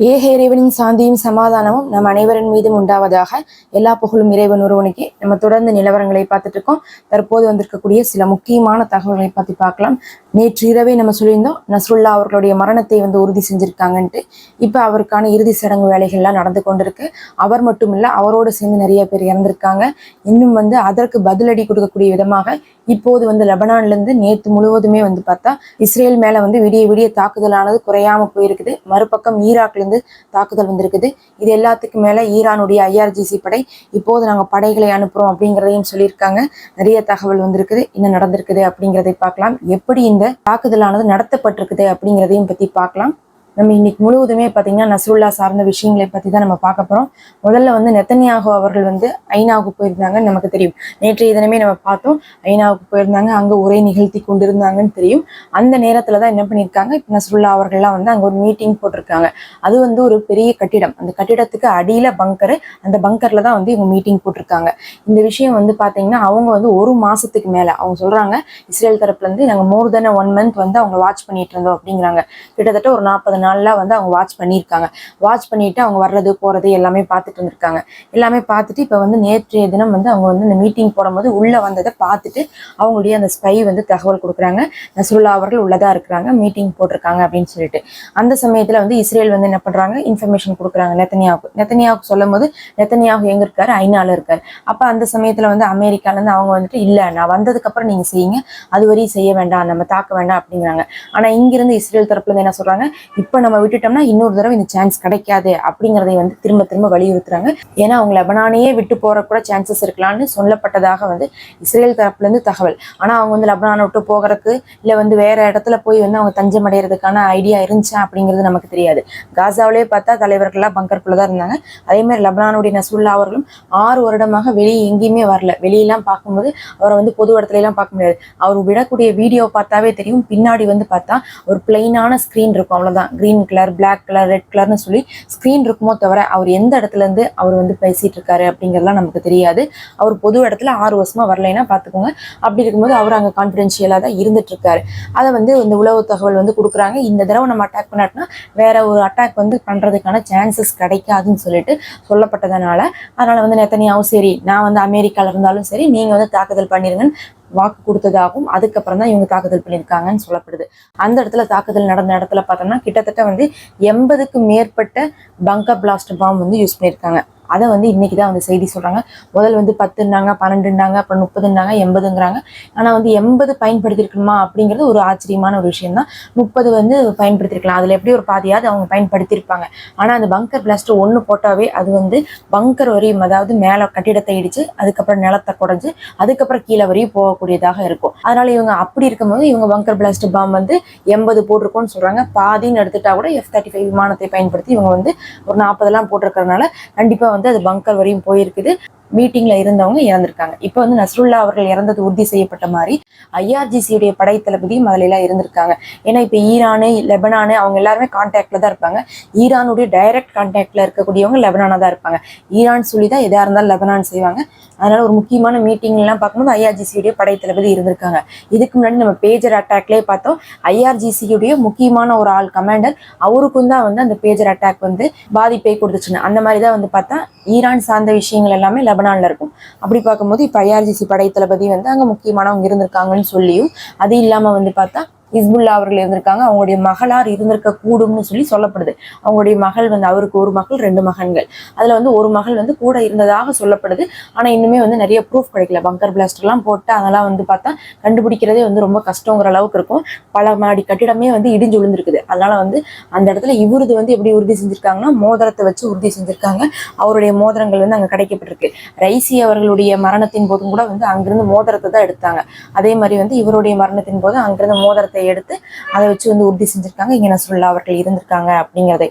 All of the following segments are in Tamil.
ஏக இறைவனின் சாந்தியும் சமாதானமும் நம் அனைவரின் மீதும் உண்டாவதாக எல்லா புகழும் இறைவன் ஒருவனுக்கே. நம்ம தொடர்ந்து நிலவரங்களை பார்த்துட்டு இருக்கோம். தற்போது வந்திருக்கக்கூடிய சில முக்கியமான தகவல்களை பற்றி பார்க்கலாம். நேற்று இரவே நம்ம சொல்லியிருந்தோம் நஸ்ருல்லா அவர்களுடைய மரணத்தை வந்து உறுதி செஞ்சிருக்காங்கன்ட்டு. இப்போ அவருக்கான இறுதி சடங்கு வேலைகள்லாம் நடந்து கொண்டிருக்கு. அவர் மட்டும் இல்லை அவரோடு சேர்ந்து நிறைய பேர் இறந்திருக்காங்க. இன்னும் வந்து அதற்கு பதிலடி கொடுக்கக்கூடிய விதமாக இப்போது வந்து லெபனான்ல இருந்து நேற்று முழுவதுமே வந்து பார்த்தா இஸ்ரேல் மேலே வந்து விடிய விடிய தாக்குதலானது குறையாம போயிருக்குது. மறுபக்கம் ஈராக்ல இருந்து தாக்குதல் வந்திருக்குது. இது எல்லாத்துக்கும் மேல ஈரானுடைய ஐஆர்ஜிசி படை இப்போது நாங்க படைகளை அனுப்புறோம் அப்படிங்கிறதையும் சொல்லியிருக்காங்க. நிறைய தகவல் வந்திருக்குது. என்ன நடந்திருக்குது அப்படிங்கிறதை பார்க்கலாம். எப்படி இந்த தாக்குதலானது நடத்தப்பட்டிருக்குது அப்படிங்கிறதையும் பத்தி பார்க்கலாம். நம்ம இன்னைக்கு முழுவதுமே பார்த்தீங்கன்னா நஸ்ருல்லா சார்ந்த விஷயங்களை பற்றி தான் நம்ம பார்க்க போகிறோம் முதல்ல வந்து நெத்தனியாகு அவர்கள் வந்து ஐநாவுக்கு போயிருந்தாங்கன்னு நமக்கு தெரியும். நேற்றைய தினமே நம்ம பார்த்தோம். ஐநாவுக்கு போயிருந்தாங்க. அங்கே உரை நிகழ்த்தி கொண்டிருந்தாங்கன்னு தெரியும். அந்த நேரத்தில் தான் என்ன பண்ணியிருக்காங்க? இப்போ நஸ்ருல்லா அவர்கள்லாம் வந்து அங்கே ஒரு மீட்டிங் போட்டிருக்காங்க. அது வந்து ஒரு பெரிய கட்டிடம். அந்த கட்டிடத்துக்கு அடியில் பங்கரு அந்த பங்கரில் தான் வந்து இவங்க மீட்டிங் போட்டிருக்காங்க. இந்த விஷயம் வந்து பார்த்தீங்கன்னா அவங்க வந்து ஒரு மாதத்துக்கு மேலே அவங்க சொல்கிறாங்க இஸ்ரேல் தரப்புலேருந்து நாங்கள் மோர் தென் ஒன் மந்த் வந்து அவங்க வாட்ச் பண்ணிட்டு இருந்தோம் அப்படிங்கிறாங்க. கிட்டத்தட்ட ஒரு நாற்பது நாளெலாம் வந்து அவங்க வாட்ச் பண்ணியிருக்காங்க. வாட்ச் பண்ணிவிட்டு அவங்க வர்றது போகிறது எல்லாமே பார்த்துட்டு இருந்திருக்காங்க எல்லாமே பார்த்துட்டு இப்போ வந்து நேற்றைய தினம் வந்து அவங்க வந்து இந்த மீட்டிங் போடும்போது உள்ளே வந்ததை பார்த்துட்டு அவங்களுடைய அந்த ஸ்பை வந்து தகவல் கொடுக்குறாங்க. நஸ்ருல்லா அவர்கள் உள்ளதாக இருக்கிறாங்க மீட்டிங் போட்டிருக்காங்க அப்படின்னு சொல்லிட்டு. அந்த சமயத்தில் வந்து இஸ்ரேல் வந்து என்ன பண்ணுறாங்க இன்ஃபர்மேஷன் கொடுக்குறாங்க நெத்தனியாவுக்கு. நெத்தனியாவுக்கு சொல்லும் போது நெத்தனியாவுக்கு எங்கே இருக்காரு? ஐநாவில் இருக்கார். அப்போ அந்த சமயத்தில் வந்து அமெரிக்காலேருந்து அவங்க வந்துட்டு இல்லை நான் வந்ததுக்கப்புறம் நீங்கள் செய்யுங்க. அது வரையும் செய்ய வேண்டாம். நம்ம தாக்க வேண்டாம் அப்படிங்கிறாங்க. ஆனால் இங்கிருந்து இஸ்ரேல் தரப்புலேருந்து என்ன சொல்கிறாங்க இப்போ நம்ம விட்டுட்டோம்னா இன்னொரு தடவை இந்த சான்ஸ் கிடைக்காது அப்படிங்கிறதை வந்து திரும்ப திரும்ப வலியுறுத்துறாங்க. ஏன்னா அவங்க லெபனானையே விட்டு போற கூட சான்சஸ் இருக்கலாம்னு சொல்லப்பட்டதாக வந்து இஸ்ரேல் தரப்புல இருந்து தகவல். ஆனா அவங்க வந்து லெபனானை விட்டு போகிறதுக்கு இல்லை வந்து வேற இடத்துல போய் வந்து அவங்க தஞ்சம் அடைகிறதுக்கான ஐடியா இருந்துச்சா அப்படிங்கிறது நமக்கு தெரியாது. காசாவிலே பார்த்தா தலைவர்கள்லாம் பங்கருக்குள்ள தான் இருந்தாங்க. அதே மாதிரி லெபனானுடைய நசுல்லா அவர்களும் ஆறு வருடமாக வெளியே எங்கேயுமே வரல. வெளியெல்லாம் பார்க்கும்போது அவரை வந்து பொது இடத்துல எல்லாம் பார்க்க முடியாது. அவர் விடக்கூடிய வீடியோ பார்த்தாவே தெரியும். பின்னாடி வந்து பார்த்தா ஒரு பிளெயினான ஸ்க்ரீன் இருக்கும். அவ்வளவுதான். Green colour black colour red கலர்னு சொல்லி ஸ்க்ரீன் இருக்குமோ தவிர அவர் எந்த இடத்துல இருந்து அவர் வந்து பேசிட்டு இருக்காரு அப்படிங்கிறதுலாம் நமக்கு தெரியாது. அவர் பொது இடத்துல ஆறு வருஷமா வரலைன்னா பார்த்துக்கோங்க அப்படி இருக்கும்போது அவர் அங்கே கான்ஃபிடென்ஷியலாக தான் இருந்துட்டு இருக்காரு. அதை வந்து இந்த உளவு தகவல் வந்து கொடுக்குறாங்க. இந்த தடவை நம்ம அட்டாக் பண்ணாட்டினா வேற ஒரு அட்டாக் வந்து பண்ணுறதுக்கான சான்சஸ் கிடைக்காதுன்னு சொல்லிட்டு சொல்லப்பட்டதுனால அதனால வந்து நெத்தனியாவும் சரி நான் வந்து அமெரிக்காவில் இருந்தாலும் சரி நீங்கள் வந்து தாக்குதல் பண்ணிருங்கன்னு வாக்கு கொடுத்ததாகவும் அதுக்கப்புறம் தான் இவங்க தாக்குதல் பண்ணியிருக்காங்கன்னு சொல்லப்படுது. அந்த இடத்துல தாக்குதல் நடந்த இடத்துல பார்த்தோம்னா கிட்டத்தட்ட வந்து எண்பதுக்கு மேற்பட்ட பங்கர் பிளாஸ்ட் பாம் வந்து யூஸ் பண்ணியிருக்காங்க. அதை வந்து இன்னைக்கு தான் வந்து செய்தி சொல்கிறாங்க முதல் வந்து பத்துன்னாங்க பன்னெண்டுன்னாங்க அப்புறம் முப்பதுன்னாங்க எண்பதுங்கிறாங்க. ஆனால் வந்து எண்பது பயன்படுத்தியிருக்கணுமா அப்படிங்கிறது ஒரு ஆச்சரியமான ஒரு விஷயம் தான் முப்பது வந்து பயன்படுத்தியிருக்கலாம் அதில் எப்படி ஒரு பாதியாவது அவங்க பயன்படுத்தியிருப்பாங்க ஆனால் அந்த பங்கர் பிளாஸ்டர் ஒன்று போட்டாவே அது வந்து பங்கர் வரையும் அதாவது மேலே கட்டிடத்தை இடிச்சு அதுக்கப்புறம் நிலத்தை குடஞ்சு அதுக்கப்புறம் கீழே வரையும் போகக்கூடியதாக இருக்கும். அதனால் இவங்க அப்படி இருக்கும்போது இவங்க பங்கர் பிளாஸ்ட் பாம் வந்து எண்பது போட்டிருக்கோம்னு சொல்கிறாங்க பாதின்னு எடுத்துட்டா கூட எஃப் தேர்ட்டி ஃபைவ் விமானத்தை பயன்படுத்தி இவங்க வந்து ஒரு நாற்பதெல்லாம் போட்டிருக்கிறதுனால கண்டிப்பாக வந்து அது பங்கர் வரையும் போயிருக்குது. மீட்டிங்ல இருந்தவங்க இறந்திருக்காங்க. இப்போ வந்து நஸ்ருல்லா அவர்கள் இறந்தது உறுதி செய்யப்பட்ட மாதிரி ஐஆர்ஜிசியுடைய படை தளபதியும் அதுல எல்லாம் இருந்திருக்காங்க. ஏன்னா இப்போ ஈரானு லெபனானு அவங்க எல்லாருமே கான்டாக்ட்ல தான் இருப்பாங்க. ஈரானுடைய டைரக்ட் கான்டாக்ட்ல இருக்கக்கூடியவங்க லெபனானா தான் இருப்பாங்க. ஈரான் சொல்லி தான் எதா இருந்தாலும் லெபனான் செய்வாங்க. அதனால ஒரு முக்கியமான மீட்டிங் எல்லாம் பார்க்கும்போது ஐஆர்ஜிசியுடைய படை தளபதி இருந்திருக்காங்க. இதுக்கு முன்னாடி நம்ம பேஜர் அட்டாக்லேயே பார்த்தோம். ஐஆர்ஜிசியுடைய முக்கியமான ஒரு ஆள் கமாண்டர் அவருக்கும் தான் வந்து அந்த பேஜர் அட்டாக் வந்து பாதிப்பை கொடுத்துச்சுன்னு. அந்த மாதிரி தான் வந்து பார்த்தா ஈரான் சார்ந்த விஷயங்கள் எல்லாமே லெபனானில் இருக்கும். அப்படி பார்க்கும்போது இப்போ ஐஆர்ஜிசி படை தளபதி வந்து அங்கே முக்கியமானவங்க இருந்திருக்காங்கன்னு சொல்லியும் அது இல்லாமல் வந்து பார்த்தா இஸ்புல்லா அவர்கள் இருந்திருக்காங்க. அவங்களுடைய மகளார் இருந்திருக்க கூடும்னு சொல்லி சொல்லப்படுது. அவங்களுடைய மகள் வந்து அவருக்கு ஒரு மகள் ரெண்டு மகன்கள். அதுல வந்து ஒரு மகள் வந்து கூட இருந்ததாக சொல்லப்படுது. ஆனா இன்னுமே வந்து நிறைய ப்ரூஃப் கிடைக்கல. பங்கர் பிளாஸ்ட் எல்லாம் போட்டு அதெல்லாம் வந்து பார்த்தா கண்டுபிடிக்கிறதே வந்து ரொம்ப கஷ்டங்கிற அளவுக்கு இருக்கும். பல மாடி கட்டிடமே வந்து இடிஞ்சு விழுந்திருக்குது. அதனால வந்து அந்த இடத்துல இவருது வந்து எப்படி உறுதி செஞ்சிருக்காங்கன்னா மோதிரத்தை வச்சு உறுதி செஞ்சிருக்காங்க. அவருடைய மோதிரங்கள் வந்து அங்க கிடைக்கப்பட்டிருக்கு. ரைசி அவர்களுடைய மரணத்தின் போதும் கூட வந்து அங்கிருந்து மோதிரத்தை தான் எடுத்தாங்க. அதே மாதிரி வந்து இவருடைய மரணத்தின் போது அங்கிருந்து மோதிரத்தை எடுத்து அதை வச்சு வந்து உறுதி செஞ்சிருக்காங்க. இங்க நசுல்லா அவர்கள் இருந்திருக்காங்க அப்படிங்கிறதை.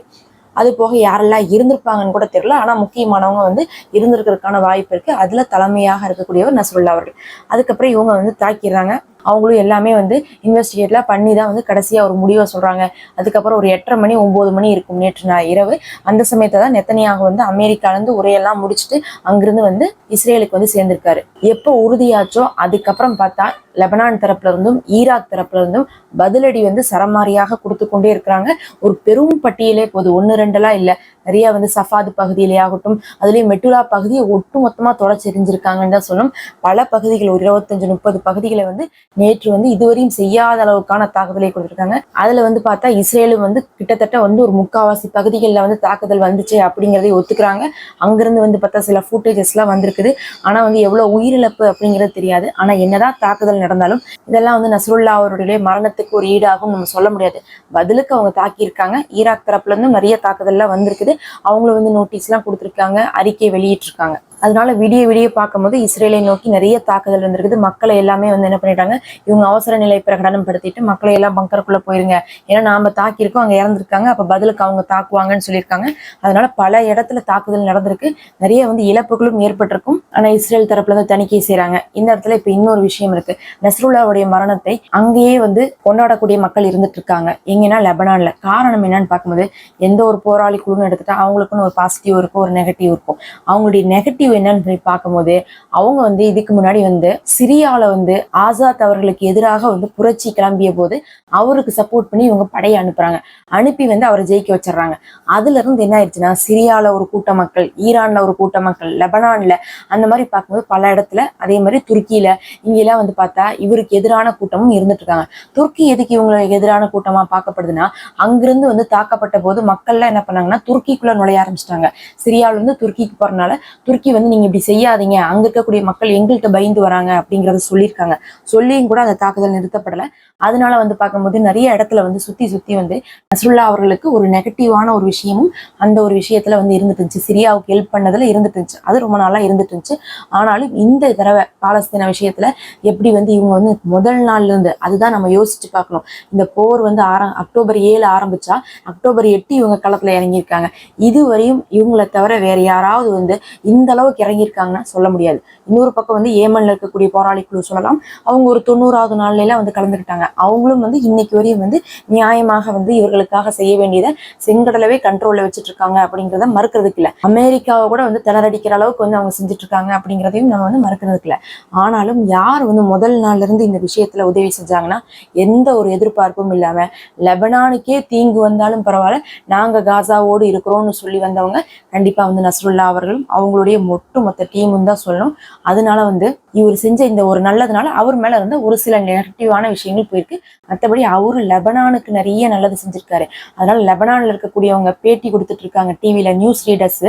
அது போக யாரெல்லாம் இருந்திருப்பாங்கன்னு கூட தெரியல. ஆனா முக்கியமானவங்க வந்து இருந்திருக்கிறதுக்கான வாய்ப்பு இருக்கு. அதுல தலைமையாக இருக்கக்கூடியவர் நசுல்லா அவர்கள். அதுக்கப்புறம் இவங்க வந்து தாக்கிடுறாங்க. அவங்களும் எல்லாமே வந்து இன்வெஸ்டிகேட்லாம் பண்ணி தான் வந்து கடைசியாக ஒரு முடிவை சொல்கிறாங்க அதுக்கப்புறம் ஒரு எட்டரை மணி ஒம்பது மணி இருக்கும் நேற்று நான் இரவு. அந்த சமயத்தை தான் நெத்தனியாக வந்து அமெரிக்காலேருந்து உரையெல்லாம் முடிச்சுட்டு அங்கிருந்து வந்து இஸ்ரேலுக்கு வந்து சேர்ந்திருக்காரு. எப்போ உறுதியாச்சோ அதுக்கப்புறம் பார்த்தா லெபனான் தரப்புல இருந்தும் ஈராக் தரப்புல இருந்தும் பதிலடி வந்து சரமாரியாக கொடுத்து கொண்டே இருக்கிறாங்க. ஒரு பெரும் பட்டியலே போது ஒன்று ரெண்டெல்லாம் இல்லை. நிறைய வந்து சஃபாது பகுதியிலே ஆகட்டும் அதுலேயும் மெட்டுலா பகுதியை ஒட்டு மொத்தமாக தொடச்செறிஞ்சிருக்காங்கன்னு தான் சொல்லணும். பல பகுதிகள் ஒரு இருபத்தஞ்சு முப்பது பகுதிகளை வந்து நேற்று வந்து இதுவரையும் செய்யாத அளவுக்கான தாக்குதலை கொடுத்துருக்காங்க. அதில் வந்து பார்த்தா இஸ்ரேலும் வந்து கிட்டத்தட்ட வந்து ஒரு முக்காவாசி பகுதிகளில் வந்து தாக்குதல் வந்துச்சு அப்படிங்கிறதை ஒத்துக்கிறாங்க. அங்கேருந்து வந்து பார்த்தா சில ஃபுட்டேஜஸ்லாம் வந்திருக்குது. ஆனால் வந்து எவ்வளோ உயிரிழப்பு அப்படிங்கிறது தெரியாது. ஆனால் என்னதான் தாக்குதல் நடந்தாலும் இதெல்லாம் வந்து நஸ்ருல்லா அவருடைய மரணத்துக்கு ஒரு ஈடாகும் நம்ம சொல்ல முடியாது. பதிலுக்கு அவங்க தாக்கியிருக்காங்க. ஈராக் தரப்புலேருந்தும் நிறைய தாக்குதல்லாம் வந்திருக்குது. அவங்களும் வந்து நோட்டீஸ்லாம் கொடுத்துருக்காங்க அறிக்கை வெளியிட்டிருக்காங்க. அதனால விடிய விடிய பார்க்கும்போது இஸ்ரேலை நோக்கி நிறைய தாக்குதல் வந்திருக்குது. மக்களை எல்லாமே வந்து என்ன பண்ணிட்டாங்க இவங்க அவசர நிலை பிரகடனம் படுத்திட்டு மக்களை எல்லாம் பங்கருக்குள்ள போயிருங்க. ஏன்னா நாம தாக்கியிருக்கோம் அங்க இறந்துருக்காங்க அப்ப பதிலுக்கு அவங்க தாக்குவாங்கன்னு சொல்லியிருக்காங்க. அதனால பல இடத்துல தாக்குதல் நடந்திருக்கு. நிறைய வந்து இழப்புகளும் ஏற்பட்டிருக்கும். ஆனா இஸ்ரேல் தரப்புல வந்து தணிக்கை செய்கிறாங்க இந்த இடத்துல இப்ப இன்னொரு விஷயம் இருக்கு. நஸ்ருல்லாவுடைய மரணத்தை அங்கேயே வந்து கொண்டாடக்கூடிய மக்கள் இருந்துட்டு இருக்காங்க எங்கன்னா லெபனான்ல. காரணம் என்னன்னு பார்க்கும்போது எந்த ஒரு போராளி குழுன்னு எடுத்துட்டா அவங்களுக்குன்னு ஒரு பாசிட்டிவ் இருக்கும் ஒரு நெகட்டிவ் இருக்கும் அவங்களுடைய நெகட்டிவ் என்னன்னு போய் பார்க்கும்போது அவங்க வந்து இதுக்கு முன்னாடி வந்து சிரியாவில் வந்து ஆசாத் அவர்களுக்கு எதிராக வந்து புரட்சி கிளம்பிய போது அவருக்கு சப்போர்ட் பண்ணி இவங்க படையை அனுப்புறாங்க. அனுப்பி வந்து அவரை ஜெயிக்க வச்சிடுறாங்க. அதுல இருந்து என்ன ஆயிடுச்சுன்னா சிரியாவில் ஒரு கூட்ட மக்கள் ஈரான்ல ஒரு கூட்ட மக்கள் லெபனான்ல அந்த மாதிரி பார்க்கும்போது பல இடத்துல அதே மாதிரி துருக்கியில இங்கெல்லாம் வந்து பார்த்தா இவருக்கு எதிரான கூட்டமும் இருந்துட்டு இருக்காங்க துருக்கி எதுக்கு இவங்களுக்கு எதிரான கூட்டமா பார்க்கப்படுதுன்னா அங்கிருந்து வந்து தாக்கப்பட்ட போது மக்கள்லாம் என்ன பண்ணாங்கன்னா துருக்கிக்குள்ள நுழைய ஆரம்பிச்சிட்டாங்க. சிரியால இருந்து துருக்கிக்கு போறதுனால துருக்கி வந்து நீங்க இப்படி செய்யாதீங்க. அங்க இருக்கக்கூடிய மக்கள் எங்கள்கிட்ட பயந்து வராங்க அப்படிங்கறத சொல்லியிருக்காங்க. சொல்லியும் கூட அந்த தாக்குதல் நிறுத்தப்படல. அதனால வந்து பார்க்கும்போது நிறைய இடத்துல வந்து சுத்தி சுத்தி வந்து நசுல்லா அவர்களுக்கு ஒரு நெகட்டிவான ஒரு விஷயமும் அந்த ஒரு விஷயத்துல வந்து இருந்துட்டு இருந்துச்சு சிரியாவுக்கு ஹெல்ப் பண்ணதுல இருந்துட்டு இருந்துச்சு அது ரொம்ப நாளா இருந்துட்டு இருந்துச்சு ஆனாலும் இந்த தடவை பாலஸ்தீன விஷயத்துல எப்படி வந்து இவங்க வந்து முதல் நாள்ல இருந்து அதுதான் நம்ம யோசிச்சு பார்க்கணும். இந்த போர் வந்து ஆர அக்டோபர் ஏழு ஆரம்பிச்சா அக்டோபர் எட்டு இவங்க களத்துல இறங்கியிருக்காங்க. இதுவரையும் இவங்களை தவிர வேற யாராவது வந்து இந்த அளவுக்கு இறங்கியிருக்காங்கன்னா சொல்ல முடியாது. இன்னொரு பக்கம் வந்து ஏமன்ல இருக்கக்கூடிய போராளி குழு சொல்லலாம். அவங்க ஒரு தொண்ணூறாவது நாள்லாம் எல்லாம் வந்து கலந்துக்கிட்டாங்க அவங்களும் வந்து இன்னைக்கு வரையும் வந்து நியாயமாக வந்து இவர்களுக்காக செய்ய வேண்டியதை செங்கடலவே கண்ட்ரோல்ல வச்சுட்டு இருக்காங்க அப்படிங்கிறத மறுக்கிறதுக்கு இல்ல. அமெரிக்காவை கூட வந்து திணறடிக்கிற அளவுக்கு வந்து அவங்க செஞ்சுட்டு இருக்காங்க அப்படிங்கிறதையும் நம்ம வந்து மறுக்கிறதுக்கு இல்ல. ஆனாலும் யார் வந்து முதல் நாள்ல இருந்து இந்த விஷயத்துல உதவி செஞ்சாங்கன்னா எந்த ஒரு எதிர்பார்ப்பும் இல்லாம லெபனானுக்கே தீங்கு வந்தாலும் பரவாயில்ல. நாங்க காசாவோடு இருக்கிறோம்னு சொல்லி வந்தவங்க கண்டிப்பா வந்து நஸ்ருல்லா அவர்களும் அவங்களுடைய ஒட்டு மொத்த டீமும் தான் சொல்லணும். அதனால வந்து இவர் செஞ்ச இந்த ஒரு நல்லதுனால அவர் மேல இருந்த ஒரு சில நெகட்டிவான விஷயங்கள் போயிருக்கு. மற்றபடி அவரு லெபனானுக்கு நிறைய நல்லது செஞ்சிருக்காரு. அதனால லெபனான்ல இருக்கக்கூடியவங்க பேட்டி கொடுத்துட்டு இருக்காங்க டிவியில நியூஸ் ரீடர்ஸ்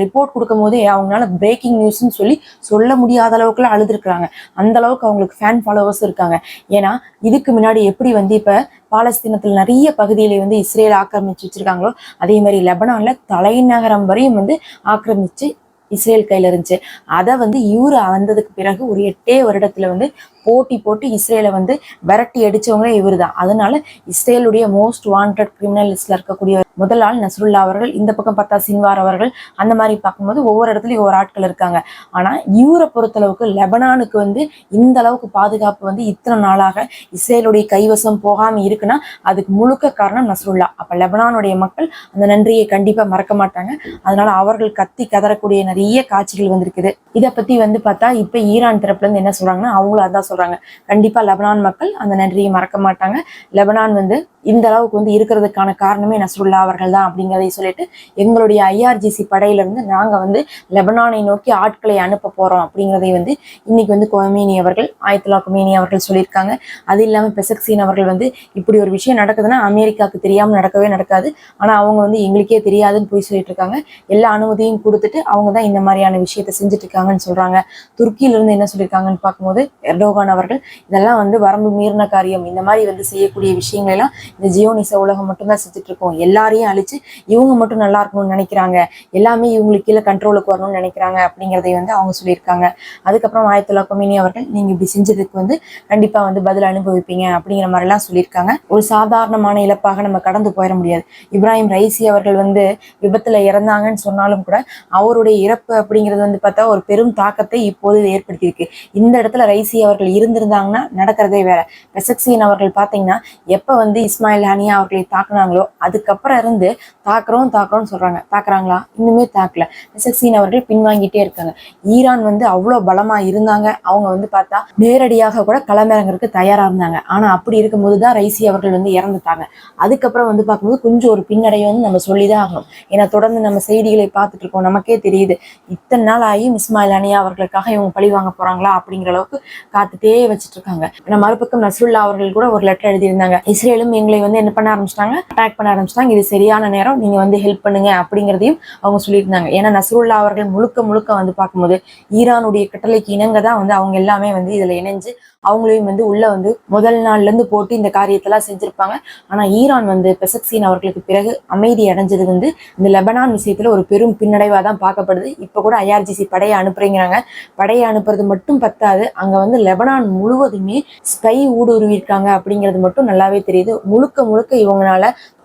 ரிப்போர்ட் கொடுக்கும் போதே அவங்களால பிரேக்கிங் நியூஸ்னு சொல்லி சொல்ல முடியாத அளவுக்குலாம் அழுதுருக்குறாங்க. அந்த அளவுக்கு அவங்களுக்கு ஃபேன் ஃபாலோவர்ஸ் இருக்காங்க. ஏன்னா இதுக்கு முன்னாடி எப்படி வந்து இப்ப பாலஸ்தீனத்தில் நிறைய பகுதியில வந்து இஸ்ரேல் ஆக்கிரமிச்சு வச்சிருக்காங்களோ அதே மாதிரி லெபனான்ல தலைநகரம் வரையும் வந்து ஆக்கிரமிச்சு இஸ்ரேல் கையில இருந்துச்சு. அதை வந்து இவரு வந்ததுக்கு பிறகு ஒரு எட்டே வருடத்துல வந்து போட்டி போட்டு இஸ்ரேலை வந்து விரட்டி அடிச்சவங்களே இவர் தான் அதனால இஸ்ரேலுடைய மோஸ்ட் வாண்டட் கிரிமினல் லிஸ்ட்ல இருக்கக்கூடிய முதல் ஆள் நஸ்ருல்லா அவர்கள் இந்த பக்கம் பார்த்தா சின்வார் அவர்கள் அந்த மாதிரி பார்க்கும்போது ஒவ்வொரு இடத்துலயும் ஒவ்வொரு ஆட்கள் இருக்காங்க. ஆனா இவரை பொறுத்தளவுக்கு லெபனானுக்கு வந்து இந்த அளவுக்கு பாதுகாப்பு வந்து இத்தனை நாளாக இஸ்ரேலுடைய கைவசம் போகாம இருக்குன்னா அதுக்கு முழுக்க காரணம் நஸ்ருல்லா அப்ப லெபனானுடைய மக்கள் அந்த நன்றியை கண்டிப்பா மறக்க மாட்டாங்க. அதனால அவர்கள் கத்தி கதறக்கூடிய நிறைய காட்சிகள் வந்திருக்குது. இதை பத்தி வந்து பார்த்தா இப்ப ஈரான் தரப்புல இருந்து என்ன சொல்றாங்கன்னா அவங்களும் அதான் சொல்கிறாங்க கண்டிப்பா லெபனான் மக்கள் அந்த நன்றியை மறக்க மாட்டாங்க. லெபனான் வந்து இந்த அளவுக்கு வந்து இருக்கிறதுக்கான காரணமே நஸ்ருல்லா அவர்கள் தான் அப்படிங்கிறதை சொல்லிட்டு எங்களுடைய ஐஆர்ஜிசி படையிலிருந்து நாங்கள் வந்து லெபனானை நோக்கி ஆட்களை அனுப்ப போகிறோம் அப்படிங்கிறதை வந்து இன்னைக்கு வந்து கொமேனி அவர்கள் ஆயத்துல்லா கொமேனி அவர்கள் சொல்லியிருக்காங்க. அது இல்லாமல் பெசக்சீன் அவர்கள் வந்து இப்படி ஒரு விஷயம் நடக்குதுன்னா அமெரிக்காவுக்கு தெரியாமல் நடக்கவே நடக்காது. ஆனால் அவங்க வந்து எங்களுக்கே தெரியாதுன்னு போய் சொல்லிட்டு இருக்காங்க. எல்லா அனுமதியும் கொடுத்துட்டு அவங்க தான் இந்த மாதிரியான விஷயத்தை செஞ்சுட்டு இருக்காங்கன்னு சொல்கிறாங்க துருக்கியிலிருந்து என்ன சொல்லியிருக்காங்கன்னு பார்க்கும்போது எர்டோகான் அவர்கள் இதெல்லாம் வந்து வரம்பு மீறின காரியம். இந்த மாதிரி வந்து செய்யக்கூடிய விஷயங்கள் எல்லாம் இந்த ஜியோனிச உலகம் மட்டும்தான் செஞ்சுட்டு இருக்கோம். எல்லாரையும் அழிச்சு இவங்க மட்டும் நல்லா இருக்கணும்னு நினைக்கிறாங்க. எல்லாமே இவங்களுக்கு கீழே கண்ட்ரோலுக்கு வரணும்னு நினைக்கிறாங்க அப்படிங்கிறதை வந்து அவங்க சொல்லியிருக்காங்க. அதுக்கப்புறம் ஆயத்துல்லா கொமினி அவர்கள் நீங்க இப்படி செஞ்சதுக்கு வந்து கண்டிப்பா வந்து பதில் அனுபவிப்பீங்க அப்படிங்கிற மாதிரிலாம் சொல்லியிருக்காங்க. ஒரு சாதாரணமான இழப்பாக நம்ம கடந்து போயிட முடியாது. இப்ராஹிம் ரைசி அவர்கள் வந்து விபத்துல இறந்தாங்கன்னு சொன்னாலும் கூட அவருடைய இறப்பு அப்படிங்கிறது வந்து பார்த்தா ஒரு பெரும் தாக்கத்தை இப்போது ஏற்படுத்தியிருக்கு. இந்த இடத்துல ரைசி அவர்கள் இருந்திருந்தாங்கன்னா நடக்கிறதே வேற. பெசக்சின் அவர்கள் பார்த்தீங்கன்னா எப்ப வந்து இஸ்மாயில் ஹனியா அவர்களை தாக்குனாங்களோ அதுக்கப்புறம் இருந்து தாக்குறோம் தாக்குறோம்னு சொல்றாங்க. தாக்குறாங்களா? இன்னுமே தாக்கல. மிசக்சீன் அவர்கள் பின்வாங்கிட்டே இருக்காங்க. ஈரான் வந்து அவ்வளோ பலமா இருந்தாங்க. அவங்க வந்து பார்த்தா நேரடியாக கூட களமிறங்கிறதுக்கு தயாரா இருந்தாங்க. ஆனா அப்படி இருக்கும்போது தான் ரைசி அவர்கள் வந்து இறந்துட்டாங்க. அதுக்கப்புறம் வந்து பார்க்கும்போது கொஞ்சம் ஒரு பின்னடைவை வந்து நம்ம சொல்லிதான் ஆகணும். ஏன்னா தொடர்ந்து நம்ம செய்திகளை பார்த்துட்டு இருக்கோம். நமக்கே தெரியுது இத்தனை நாள் ஆகியும் இஸ்மாயில் ஹனியா அவர்களுக்காக இவங்க பழி வாங்க போறாங்களா அப்படிங்கிற அளவுக்கு காத்துட்டே வச்சுட்டு இருக்காங்க. நம்ம மறுபக்கம் நசுல்லா அவர்கள் கூட ஒரு லெட்டர் எழுதியிருந்தாங்க. இஸ்ரேலும் எங்களை வந்து என்ன பண்ண ஆரம்பிச்சிட்டாங்க? அட்டாக் பண்ண ஆரம்பிச்சிட்டாங்க. இது சரியான நேரம். நீங்க வந்து ஹெல்ப் பண்ணுங்க அப்படிங்கிறதையும் அவங்க சொல்லியிருந்தாங்க. ஏன்னா நசருல்லா அவர்கள் முழுக்க முழுக்க வந்து பார்க்கும்போது ஈரானுடைய கட்டளைக்கு இணங்க தான் வந்து அவங்க எல்லாமே வந்து இதுல இணைஞ்சு அவங்களையும் வந்து உள்ள வந்து முதல் நாள்ல இருந்து போட்டு இந்த காரியத்தெல்லாம் செஞ்சிருப்பாங்க. ஆனா ஈரான் வந்து பெசக்சீன் அவர்களுக்கு பிறகு அமைதி அடைஞ்சது வந்து இந்த லெபனான் விஷயத்துல ஒரு பெரும் பின்னடைவா தான் பார்க்கப்படுது. இப்ப கூட ஐஆர்ஜிசி படையை அனுப்புறீங்கிறாங்க. படையை அனுப்புறது மட்டும் பத்தாது. அங்க வந்து லெபனான் முழுவதுமே ஸ்பை ஊடுருவிருக்காங்க அப்படிங்கிறது மட்டும் நல்லாவே தெரியுது. முழுக்க முழுக்க இவங்களால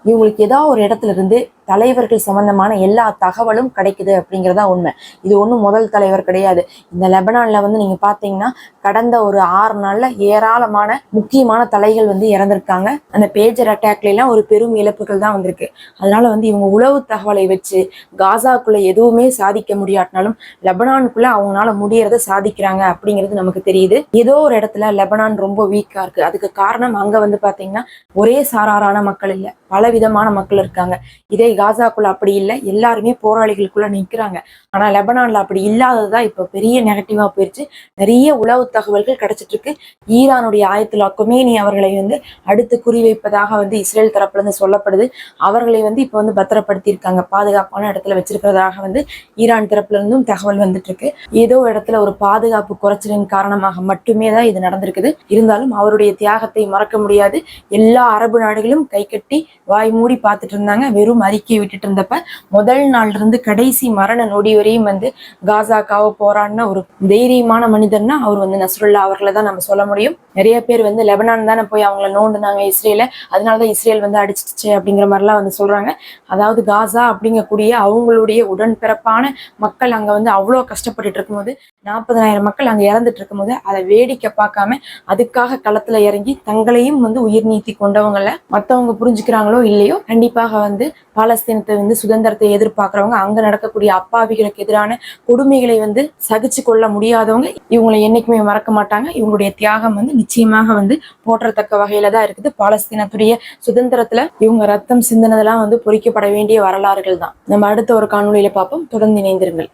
இவங்களுக்கு ஏதாவது ஒரு இடத்துல இருந்து தலைவர்கள் சம்பந்தமான எல்லா தகவலும் கிடைக்குது அப்படிங்கிறதா உண்மை. இது ஒன்றும் முதல் தலைவர் கிடையாது. இந்த லெபனானில் வந்து நீங்கள் பார்த்தீங்கன்னா கடந்த ஒரு ஆறு நாளில் ஏராளமான முக்கியமான தலைகள் வந்து இறந்திருக்காங்க. அந்த பேஜர் அட்டாக்லாம் ஒரு பெரும் இழப்புகள் தான் வந்திருக்கு. அதனால வந்து இவங்க உளவு தகவலை வச்சு காசாக்குள்ளே எதுவுமே சாதிக்க முடியாட்டினாலும் லெபனானுக்குள்ளே அவங்களால முடியறத சாதிக்கிறாங்க அப்படிங்கிறது நமக்கு தெரியுது. ஏதோ ஒரு இடத்துல லெபனான் ரொம்ப வீக்காக இருக்குது அதுக்கு காரணம் அங்கே வந்து பார்த்தீங்கன்னா ஒரே சாராரான மக்கள் இல்லை. பல விதமான மக்கள் இருக்காங்க. இதே காசாக்குள்ள அப்படி இல்லை. எல்லாருமே போராளிகளுக்குள்ள நிற்கிறாங்க ஆனா லெபனான்ல அப்படி இல்லாததுதான் இப்போ பெரிய நெகட்டிவா போயிருச்சு. நிறைய உளவு தகவல்கள் கிடைச்சிட்டு இருக்கு ஈரானுடைய ஆயத்துல கொமேனி அவர்களை வந்து அடுத்து குறிவைப்பதாக வந்து இஸ்ரேல் தரப்புல இருந்து சொல்லப்படுது. அவர்களை வந்து இப்போ வந்து பத்திரப்படுத்தி இருக்காங்க பாதுகாப்பான இடத்துல வச்சிருக்கிறதாக வந்து ஈரான் தரப்புல இருந்தும் தகவல் வந்துட்டு இருக்கு ஏதோ இடத்துல ஒரு பாதுகாப்பு குறைச்சலின் காரணமாக மட்டுமே தான் இது நடந்திருக்குது. இருந்தாலும் அவருடைய தியாகத்தை மறக்க முடியாது. எல்லா அரபு நாடுகளும் கை கட்டி வாய் மூடி பார்த்துட்டு இருந்தாங்க வெறும் அறிக்கை விட்டுட்டு இருந்தப்ப முதல் நாள்ல இருந்து கடைசி மரண நொடி வரையும் வந்து காசாக்காவ போராடின ஒரு தைரியமான மனிதர்னா அவர் வந்து நஸ்ருல்லா அவர்களை தான் நம்ம சொல்ல முடியும். நிறைய பேர் வந்து லெபனான் தானே போய் அவங்கள நோண்டுனாங்க இஸ்ரேல. அதனாலதான் இஸ்ரேல் வந்து அடிச்சிச்சு அப்படிங்கிற மாதிரிலாம் வந்து சொல்றாங்க. அதாவது காசா அப்படிங்கக்கூடிய அவங்களுடைய உடன்பிறப்பான மக்கள் அங்க வந்து அவ்வளோ கஷ்டப்பட்டுட்டு இருக்கும்போது நாற்பதனாயிரம் மக்கள் அங்க இறந்துட்டு இருக்கும்போது அதை வேடிக்கை பார்க்காம அதுக்காக களத்துல இறங்கி தங்களையும் வந்து உயிர் நீத்தி கொண்டவங்களை மத்தவங்க புரிஞ்சுக்கிறாங்களோ இல்லையோ கண்டிப்பாக வந்து பாலஸ்தீனத்தை வந்து சுதந்திரத்தை எதிர்பார்க்கறவங்க அங்க நடக்கக்கூடிய அப்பாவிகளுக்கு எதிரான கொடுமைகளை வந்து சகிச்சு கொள்ள முடியாதவங்க இவங்களை என்னைக்குமே மறக்க மாட்டாங்க. இவங்களுடைய தியாகம் வந்து நிச்சயமாக வந்து போற்றத்தக்க வகையில தான் இருக்குது. பாலஸ்தீனத்துடைய சுதந்திரத்துல இவங்க ரத்தம் சிந்தினதெல்லாம் வந்து பொறிக்கப்பட வேண்டிய வரலாறுகள் தான். நம்ம அடுத்த ஒரு காணொளியில பார்ப்போம். தொடர்ந்து இணைந்திருங்கள்.